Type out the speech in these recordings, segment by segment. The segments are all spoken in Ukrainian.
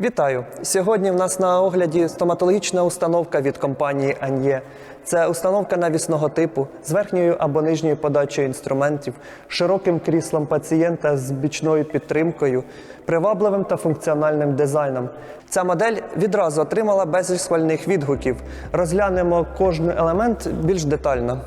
Вітаю! Сьогодні в нас на огляді стоматологічна установка від компанії Ан'є. Це установка навісного типу з верхньою або нижньою подачею інструментів, широким кріслом пацієнта з бічною підтримкою, привабливим та функціональним дизайном. Ця модель відразу отримала безліч схвальних відгуків. Розглянемо кожен елемент більш детально.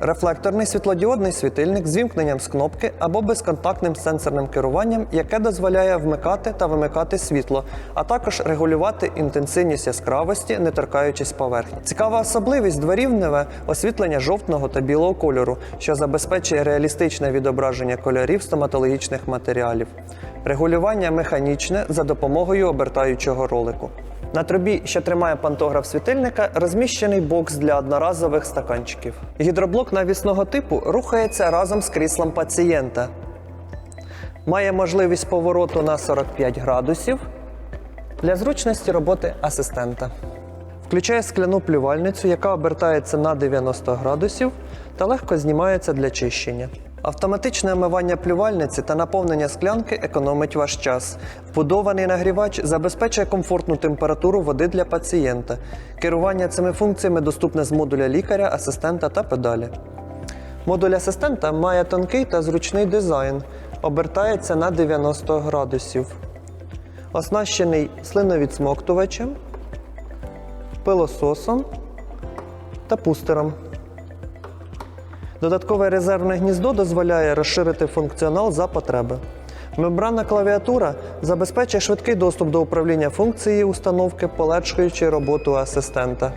Рефлекторний світлодіодний світильник з вімкненням з кнопки або безконтактним сенсорним керуванням, яке дозволяє вмикати та вимикати світло, а також регулювати інтенсивність яскравості, не торкаючись поверхні. Цікава особливість дворівневе освітлення жовтного та білого кольору, що забезпечує реалістичне відображення кольорів стоматологічних матеріалів. Регулювання механічне за допомогою обертаючого ролику. На трубі, що тримає пантограф світильника, розміщений бокс для одноразових стаканчиків. Гідроблок навісного типу рухається разом з кріслом пацієнта. Має можливість повороту на 45 градусів для зручності роботи асистента. Включає скляну плювальницю, яка обертається на 90 градусів та легко знімається для чищення. Автоматичне омивання плювальниці та наповнення склянки економить ваш час. Вбудований нагрівач забезпечує комфортну температуру води для пацієнта. Керування цими функціями доступне з модуля лікаря, асистента та педалі. Модуль асистента має тонкий та зручний дизайн, обертається на 90 градусів. Оснащений слиновідсмоктувачем, пилососом та пустером. Додаткове резервне гніздо дозволяє розширити функціонал за потреби. Мембранна клавіатура забезпечує швидкий доступ до управління функції установки, полегшуючи роботу асистента.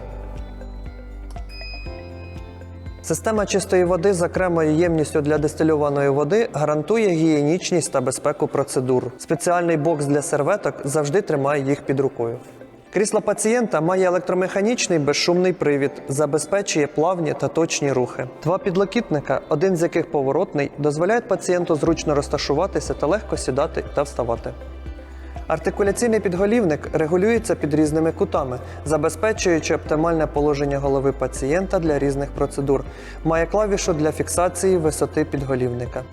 Система чистої води з окремою ємністю для дистильованої води гарантує гігієнічність та безпеку процедур. Спеціальний бокс для серветок завжди тримає їх під рукою. Крісло пацієнта має електромеханічний безшумний привід, забезпечує плавні та точні рухи. Два підлокітника, один з яких поворотний, дозволяють пацієнту зручно розташуватися та легко сідати та вставати. Артикуляційний підголівник регулюється під різними кутами, забезпечуючи оптимальне положення голови пацієнта для різних процедур. Має клавішу для фіксації висоти підголівника.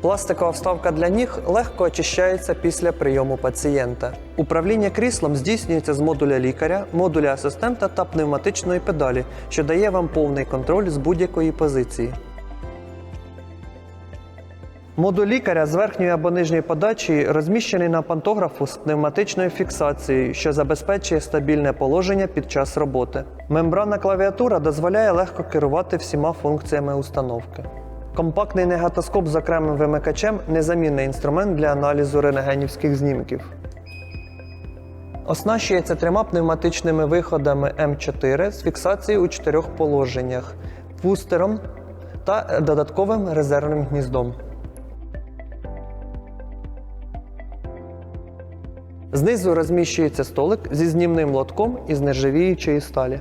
Пластикова вставка для ніг легко очищається після прийому пацієнта. Управління кріслом здійснюється з модуля лікаря, модуля асистента та пневматичної педалі, що дає вам повний контроль з будь-якої позиції. Модуль лікаря з верхньої або нижньої подачі розміщений на пантографу з пневматичною фіксацією, що забезпечує стабільне положення під час роботи. Мембранна клавіатура дозволяє легко керувати всіма функціями установки. Компактний негатоскоп з окремим вимикачем незамінний інструмент для аналізу рентгенівських знімків. Оснащується трьома пневматичними виходами М4 з фіксацією у чотирьох положеннях, пустером та додатковим резервним гніздом. Знизу розміщується столик зі знімним лотком із нержавіючої сталі.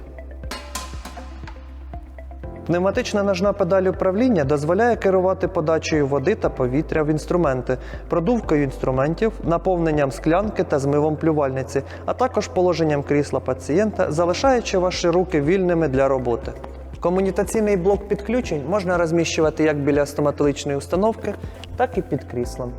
Пневматична ножна педаль управління дозволяє керувати подачею води та повітря в інструменти, продувкою інструментів, наповненням склянки та змивом плювальниці, а також положенням крісла пацієнта, залишаючи ваші руки вільними для роботи. Комунікаційний блок підключень можна розміщувати як біля стоматологічної установки, так і під кріслом.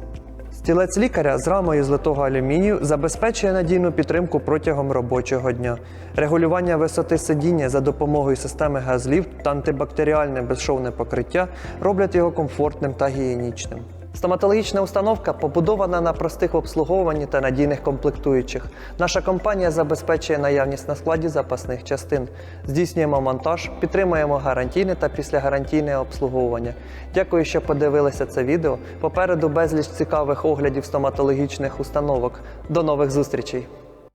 Стілець лікаря з рамою з литого алюмінію забезпечує надійну підтримку протягом робочого дня. Регулювання висоти сидіння за допомогою системи газліфт та антибактеріальне безшовне покриття роблять його комфортним та гігієнічним. Стоматологічна установка побудована на простих обслуговуванні та надійних комплектуючих. Наша компанія забезпечує наявність на складі запасних частин. Здійснюємо монтаж, підтримуємо гарантійне та післягарантійне обслуговування. Дякую, що подивилися це відео. Попереду безліч цікавих оглядів стоматологічних установок. До нових зустрічей!